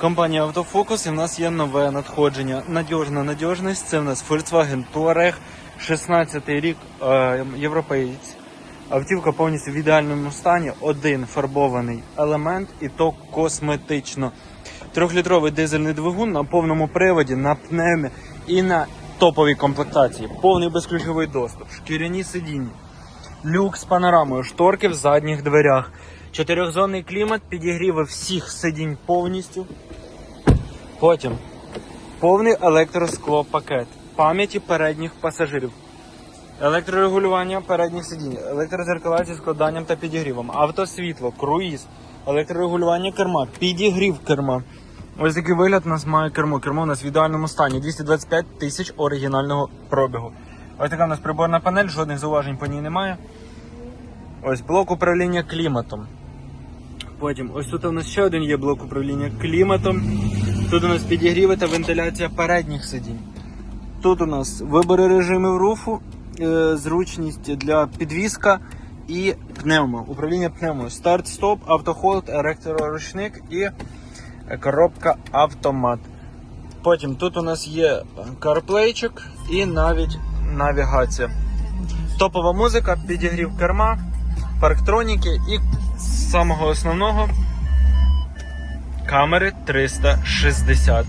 Компанія Автофокус і в нас є нове надходження. Надіжна надіжність. Це в нас Volkswagen Touareg, 16 рік, е, європеєць. Автівка повністю в ідеальному стані. Один фарбований елемент і то косметично. Трьохлітровий дизельний двигун на повному приводі, на пневмі і на топовій комплектації. Повний безключовий доступ, шкіряні сидіння, люк з панорамою, шторки в задніх дверях, чотирьохзонний клімат, підігріви всіх сидінь повністю. Потім повний електросклопакет, пам'яті передніх пасажирів, електрорегулювання передніх сидінь, електрозеркала зі складанням та підігрівом, автосвітло, круїз, електрорегулювання керма, підігрів керма. Ось такий вигляд у нас має кермо. Кермо у нас в ідеальному стані. 225 тисяч оригінального пробігу. Ось така у нас приборна панель, жодних зауважень по ній немає. Ось блок управління кліматом. Потім, ось тут у нас ще один є блок управління кліматом. Тут у нас підігріви та вентиляція передніх сидінь. Тут у нас вибори режимів руфу, е, зручність для підвіска і пневмо. Управління пневмо. Старт-стоп, автохолд, електроручник і коробка автомат. Потім тут у нас є карплейчик і навіть навігація. Топова музика, підігрів керма, парктроніки і самого основного камери 360.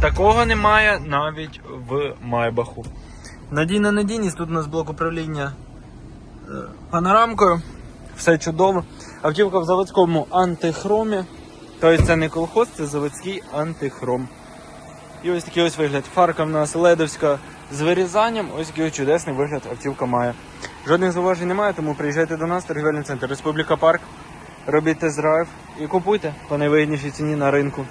Такого немає навіть в Майбаху. Надійна надійність, тут у нас блок управління е, панорамкою. Все чудово. Автівка в заводському антихромі. Тобто це не колхоз, це заводський антихром. І ось такий ось вигляд. Фарка в нас ледовська з вирізанням. Ось такий ось чудесний вигляд автівка має. Жодних зауважень немає, тому приїжджайте до нас, торгівельний центр Республіка Парк. Робіть тест-драйв і купуйте по найвигіднішій ціні на ринку.